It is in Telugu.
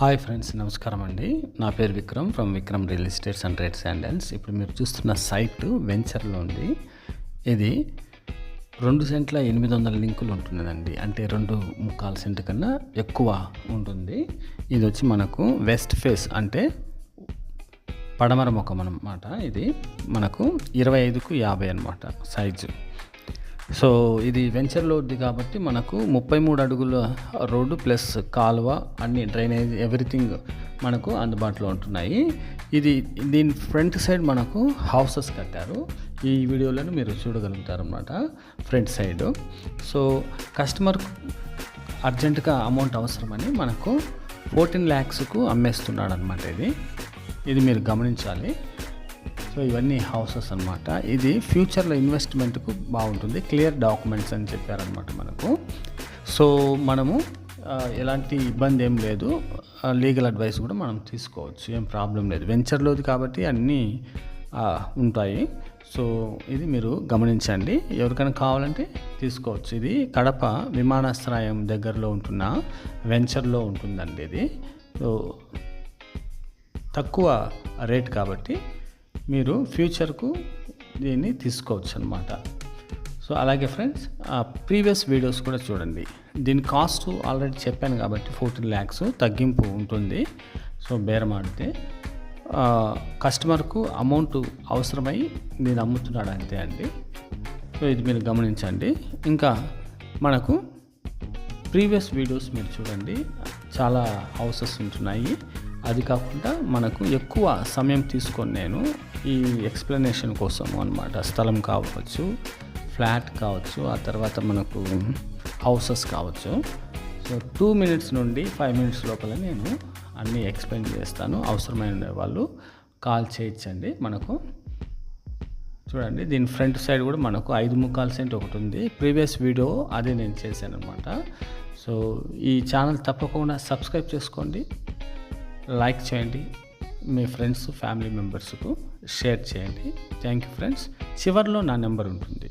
హాయ్ ఫ్రెండ్స్ నమస్కారం అండి. నా పేరు Vikram from Vikram real estates and red sandals ఇప్పుడు మీరు చూస్తున్న సైట్ వెంచర్లో ఉంది. ఇది రెండు సెంట్ల ఎనిమిది వందల లింకులు ఉంటుందండి అంటే రెండు ముక్కాలు సెంట్ కన్నా ఎక్కువ ఉంటుంది. ఇది వచ్చి మనకు వెస్ట్ ఫేస్ అంటే పడమర ముఖం అనమాట ఇది. మనకు ఇరవై ఐదుకు యాభై అనమాట సైజు. సో ఇది వెంచర్లో ఉంది కాబట్టి మనకు ముప్పై మూడు అడుగుల రోడ్డు ప్లస్ కాలువ అన్ని డ్రైనేజ్ ఎవ్రీథింగ్ మనకు అందుబాటులో ఉంటున్నాయి. ఇది దీని ఫ్రంట్ సైడ్ మనకు హౌసెస్ కట్టారు. ఈ వీడియోలను మీరు చూడగలుగుతారు అన్నమాట ఫ్రంట్ సైడ్. సో కస్టమర్ అర్జెంటుగా అమౌంట్ అవసరమని మనకు ఫోర్టీన్ ల్యాక్స్కు అమ్మేస్తున్నాడు అనమాట ఇది. ఇది మీరు గమనించాలి. సో ఇవన్నీ హౌసెస్ అనమాట ఇది ఫ్యూచర్లో ఇన్వెస్ట్మెంట్కు బాగుంటుంది. క్లియర్ డాక్యుమెంట్స్ అని చెప్పారనమాట మనకు. సో మనము ఎలాంటి ఇబ్బంది ఏం లేదు. లీగల్ అడ్వైస్ కూడా మనం తీసుకోవచ్చు. ఏం ప్రాబ్లం లేదు. వెంచర్లోది కాబట్టి అన్నీ ఉంటాయి. సో ఇది మీరు గమనించండి. ఎవరికైనా కావాలంటే తీసుకోవచ్చు. ఇది కడప విమానాశ్రయం దగ్గరలో ఉంటున్న వెంచర్లో ఉంటుందండి ఇది. సో తక్కువ రేట్ కాబట్టి మీరు ఫ్యూచర్కు దీన్ని తీసుకోవచ్చు అనమాట సో అలాగే ఫ్రెండ్స్ ప్రీవియస్ వీడియోస్ కూడా చూడండి. దీని కాస్ట్ ఆల్రెడీ చెప్పాను కాబట్టి ఫోర్టీన్ ల్యాక్స్ తగ్గింపు ఉంటుంది. సో బేరం ఆడితే కస్టమర్కు అమౌంట్ అవసరమై నేను అమ్ముతున్నాడు అంతే అండి. సో ఇది మీరు గమనించండి. ఇంకా మనకు ప్రీవియస్ వీడియోస్ మీరు చూడండి. చాలా హౌసెస్ ఉంటున్నాయి. అది కాకుండా మనకు ఎక్కువ సమయం తీసుకొని నేను ఈ ఎక్స్ప్లెనేషన్ కోసం అనమాట స్థలం కావచ్చు ఫ్లాట్ కావచ్చు ఆ తర్వాత మనకు హౌసెస్ కావచ్చు. సో టూ మినిట్స్ నుండి ఫైవ్ మినిట్స్ లోపల నేను అన్నీ ఎక్స్ప్లెయిన్ చేస్తాను. అవసరమైన వాళ్ళు కాల్ చేయించండి మనకు. చూడండి దీని ఫ్రంట్ సైడ్ కూడా మనకు ఐదు ముక్కాల సెంట్ ఒకటి ఉంది. ప్రీవియస్ వీడియో అదే నేను చేశాను అనమాట సో ఈ ఛానల్ తప్పకుండా సబ్స్క్రైబ్ చేసుకోండి. లైక్ చేయండి మీ ఫ్రెండ్స్ ఫ్యామిలీ మెంబర్స్కు షేర్ చేయండి. Thank you friends. చివరిలో నా నెంబర్ ఉంటుంది.